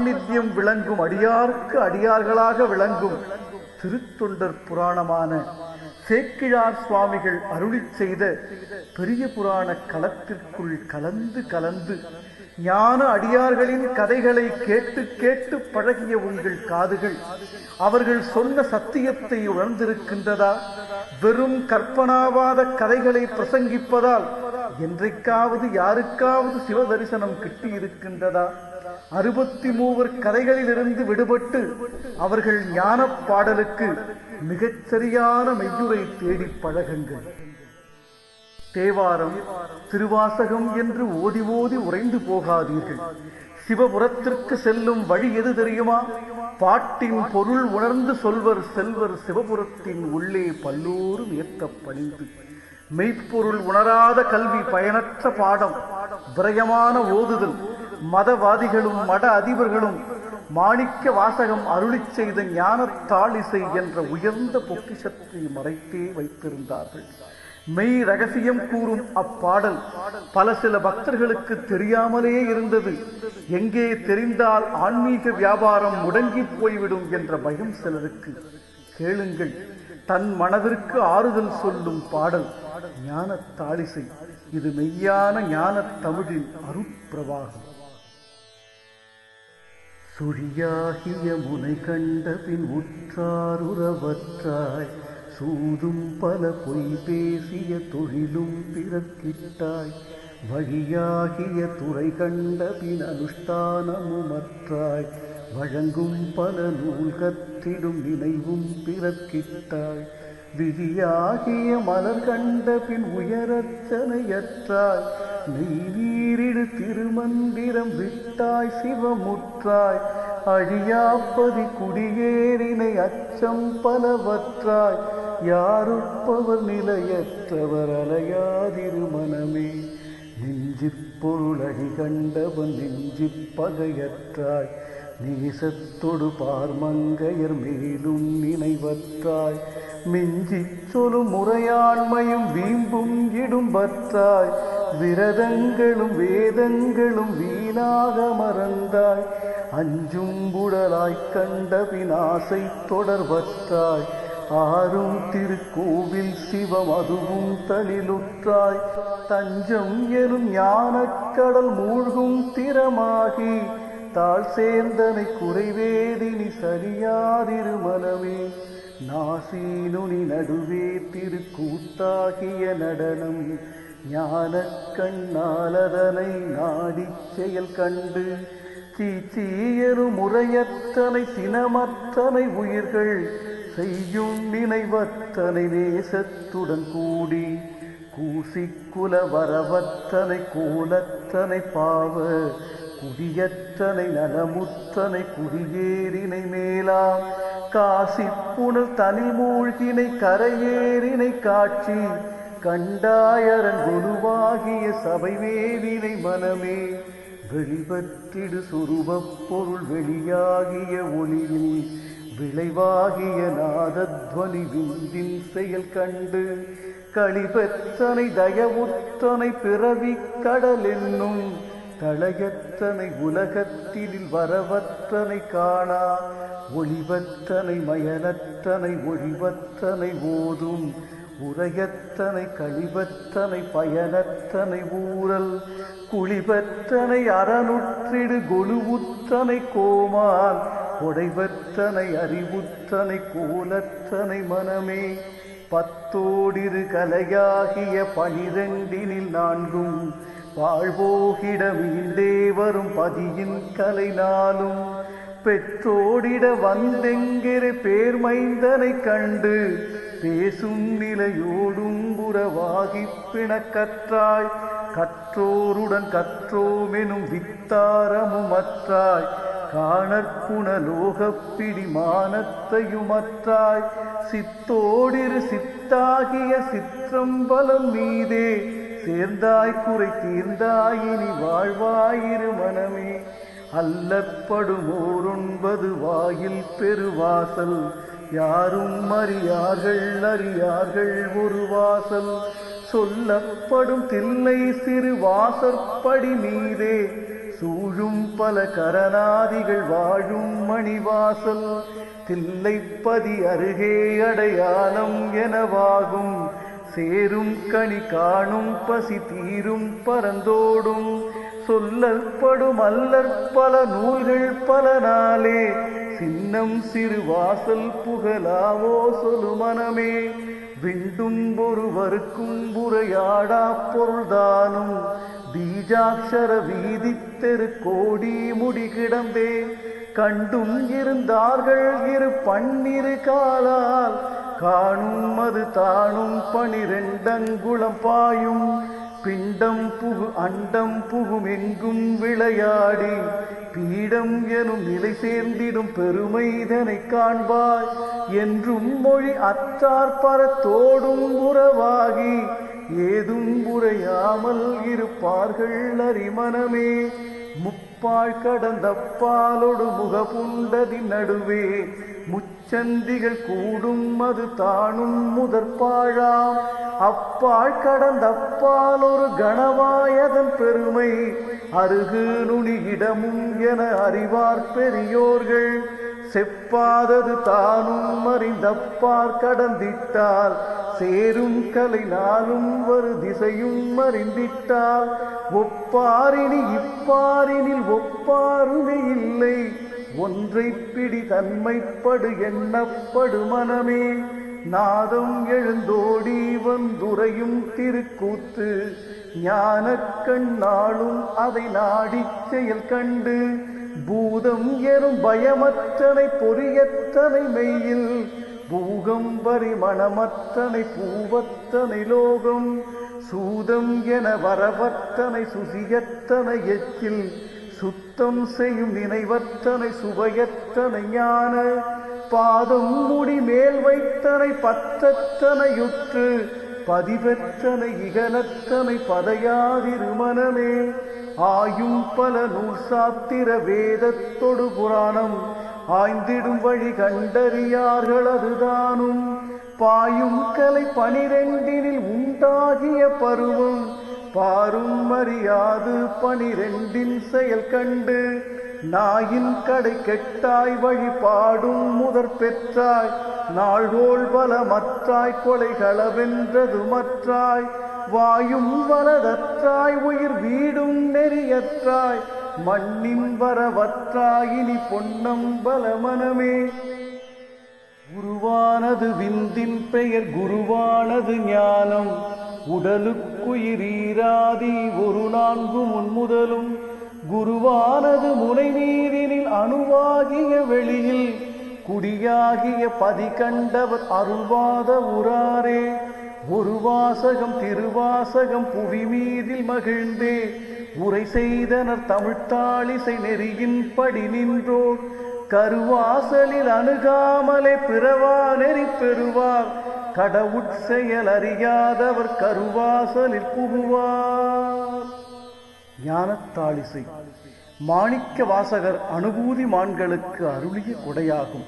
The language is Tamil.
சாநித்தியம் விளங்கும் அடியார்க்கு அடியார்களாக விளங்கும் திருத்தொண்டர் புராணமான சேக்கிழார் சுவாமிகள் அருளி செய்த பெரிய புராண களத்திற்குள் கலந்து கலந்து ஞான அடியார்களின் கதைகளை கேட்டு கேட்டு பழகிய உங்கள் காதுகள் அவர்கள் சொன்ன சத்தியத்தை உணர்ந்திருக்கின்றதா? வெறும் கற்பனாவாத கதைகளை பிரசங்கிப்பதால் என்றைக்காவது யாருக்காவது சிவ தரிசனம் கிட்டி இருக்கின்றதா அறுபத்தி மூவர் கதைகளிலிருந்து விடுபட்டு அவர்கள் ஞான பாடலுக்கு மிகச்சரியான மெய்யுரை தேடி பழகுங்கள். தேவாரம் திருவாசகம் என்று ஓதி ஓதி உறைந்து போகாதீர்கள். சிவபுரத்திற்கு செல்லும் வழி எது தெரியுமா? பாட்டின் பொருள் உணர்ந்து சொல்வர் செல்வர் சிவபுரத்தின் உள்ளே பல்லோரும் ஏத்த பணிந்து. மெய்ப்பொருள் உணராத கல்வி பயனற்ற பாடம் விரயமான ஓதுதல் மதவாதிகளும் மட அதிபர்களும் மாணிக்க வாசகம் அருளி செய்த ஞான தாளிசை என்ற உயர்ந்த பொக்கிஷத்தை மறைத்தே வைத்திருந்தார்கள். மெய் ரகசியம் கூறும் அப்பாடல் பல சில பக்தர்களுக்கு தெரியாமலே இருந்தது. எங்கே தெரிந்தால் ஆன்மீக வியாபாரம் முடங்கி போய்விடும் என்ற பயம் சிலருக்கு. கேளுங்கள் தன் மனதிற்கு ஆறுதல் சொல்லும் பாடல் ஞான தாளிசை இது மெய்யான ஞான தமிழின் அருட்பிரவாகம். சுழியாகிய முனை கண்ட பின் உற்றாருறவற்றாய் சூதும் பல பொய் பேசிய தொழிலும் பிறக்கிட்டாய். வழியாகிய துறை கண்ட பின் அனுஷ்டானமுமற்றாய் வழங்கும் பல நூல் கற்றிடும் நினைவும் பிறக்கிட்டாய். விதியாகிய மலர் கண்ட பின் உயரச்சனையற்றாய் நெய் நீரிடு திருமந்திரம் விட்டாய் சிவமுற்றாய் அழியாப்பதி குடியேறினை அச்சம் பலவற்றாய் யாருப்பவர் நிலையற்றவர் அலையாதிரு மனமே. நெஞ்சிற் பொருளடி கண்டவன் நெஞ்சிற் பகையற்றாய் நேசத்தொடு பார்மங்கையர் மேலும் நினைவற்றாய். மிஞ்சி சொலும் முறையாண்மையும் வீம்பும் இடும்பற்றாய். விரதங்களும் வேதங்களும் வீணாக மறந்தாய். அஞ்சும் உடலாய் கண்ட பினாசை தொடர்பற்றாய் ஆறும் திருக்கோவில் சிவம் அதுவும் தளிலுற்றாய். தஞ்சம் எனும் ஞானக்கடல் மூழ்கும் திறமாகி. தாழ் சேர்ந்தனை குறைவேதினி சரியாதிரு மனமே நாசீனுனி நடுவே திருக்கூத்தாகிய நடனம். ஞான கண்ணாலதனை நாடி செயல் கண்டு. சீச்சீயரு முறையத்தனை சினமத்தனை உயிர்கள். செய்யும் நினைவத்தனை நேசத்துடன் கூடி. கூசிக்குல வரவற்றனை கோலற்றனை பாவ குடியற்றனை நலமுற்றனை குடியேறினை மேலாம் காசிப்புணல் புனல் தனில் மூழ்கினை கரையேறினை காட்சி கண்டாயரன் குருவாகிய சபை வேதினை மனமே வெளிபற்றிடு சுரூபப் பொருள் வெளியாகிய ஒளியில் விளைவாகிய நாதத்வனி விந்தின் செயல் கண்டு களிபெற்றனை தயவுற்றனை பிறவி கடல் என்னும் தளையற்றனை உலகத்தினில் வரவற்றனை காணா ஒளிவற்றனை மயனற்றனை ஒழிவற்றனை ஓதும் உரையற்றனை கழிவற்றனை பயனற்றனை ஊரல் குளிபற்றனை அறநுற்றிடு கொலுவுற்றனை கோமான் கொடைவற்றனை அறிவுற்றனை கோலற்றனை மனமே பத்தோடிரு கலையாகிய பனிரெண்டினில் நான்கும் வாழ்வோகிட மீண்டே வரும் பதியின் கலை பெற்றோடிட வந்தெங்கிற பேர்மைந்தனை கண்டு பேசும் நிலையோடும் புறவாகிப் பிணக்கற்றாய் கற்றோருடன் கற்றோமெனும் வித்தாரமும் அற்றாய். காணற்குணலோகப் பிடிமானத்தையுமற்றாய் சித்தோடிரு சித்தாகிய சிற்றம்பலம் மீதே சேர்ந்தாய் குறை தீர்ந்தாய் இனி வாழ்வாயிரு மனமே. அல்லப்படுமோருண்பது வாயில் பெருவாசல். யாரும் அறியார்கள் அறியார்கள் ஒரு வாசல் சொல்லப்படும் தில்லை சிறு வாசற்படி மீதே சூழும் பல கரணாதிகள் வாழும் மணிவாசல். தில்லைப்பதி அருகே அடையாளம் எனவாகும். சேரும் கனி காணும் பசி தீரும் பரந்தோடும். சொல்லற்படும் அல்லற் பல நூல்கள் பல நாளே. சின்னம் சிறு வாசல் புகழாவோ சொல்லு மனமே. விண்டும் ஒருவருக்கும் உரையாடா பொருள்தானும். பீஜாட்சர வீதி தெரு கோடி முடி கிடந்தே. கண்டும் இருந்தார்கள் இரு பன்னிரு காலால். காணும் அது தானும் பனிரெண்டங்குளம் பாயும். பிண்டம் புகு அண்டம் புகும் எங்கும் விளையாடி. பீடம் எனும் நிலை சேர்ந்திடும் பெருமைதனை காண்பாய். என்றும் மொழி அற்றார் பரத்தோடும் உறவாகி. ஏதும் உரையாமல் இருப்பார்கள் அரிமனமே முப்பாள் கடந்த பாலொடு முகபுண்டதி நடுவே. முச்சந்திகள் கூடும் அது தானும் முதற்பாழாம். அப்பால் கடந்த அப்பால் ஒரு கணவாயதன் பெருமை. அருகு நுனியிடமும் என அறிவார் பெரியோர்கள். செப்பாதது தானும் அறிந்தப்பார் கடந்திட்டால். சேரும் கலை நாளும் ஒரு திசையும் அறிந்திட்டால். ஒப்பாரினி இப்பாரினில் ஒப்பாருமே இல்லை. ஒன்றை பிடி தன்மைப்படு எண்ணப்படு மனமே. நாதம் எழுந்தோடி வந்துரையும் திருக்கூத்து. ஞான கண்ணாளும் அதை நாடி செயல் கண்டு. பூதம் எறும் பயமற்றனை பொறியத்தனை மெய்யில். பூகம் வரி மணமத்தனை பூவத்தனை லோகம். சூதம் என வரவத்தனை சுசியத்தனை எச்சில். சுத்தம் செய்யும் நினைவத்தனை சுவையத்தனை ஞான. பாதம் முடி மேல் வைத்தனை பத்தத்தனையுற்று பதிவெற்றனை இகலத்தனை பதையாதிருமனமே. ஆயும் பல நூல் சாத்திர வேதத்தொடு புராணம் ஆய்ந்திடும் வழி கண்டறியார்கள் அதுதானும். பாயும் கலை பனிரெண்டினில் உண்டாகிய பருவம் பாரும் அறியாது பனிரெண்டின் செயல் கண்டு நாயின் கடை கெட்டாய் வழிபாடும் முதற் பெற்றாய் நாள்கோள் வளமற்றாய் கொலைகளவென்றது மற்றாய் வாயும் வலதற்றாய் உயிர் வீடும் நெறியற்றாய் மண்ணின் வரவற்றாய் இனி பொன்னம் பலமனமே. குருவானது விந்தின் பெயர் குருவானது ஞானம் உடலுக்குயிரீராதி ஒரு நான்கு முன்முதலும் குருவானது முனை நீரினில் அணுவாகிய வெளியில் குடியாகிய பதி கண்டவர் அருள்வாத உராரே ஒரு வாசகம் திருவாசகம் புவி மீதில் மகிழ்ந்தே உரை செய்தனர் தமிழ்த்தாளிசை நெறியின் படி நின்றோர் கருவாசலில் அணுகாமலே பிறவா நெறி பெறுவார் கடவுட் செயல் அறியாதவர் கருவாசலில் புகுவார். ஞானத்தாளிசை. மாணிக்க வாசகர் அனுபூதி மான்களுக்கு அருளிய கொடையாகும்.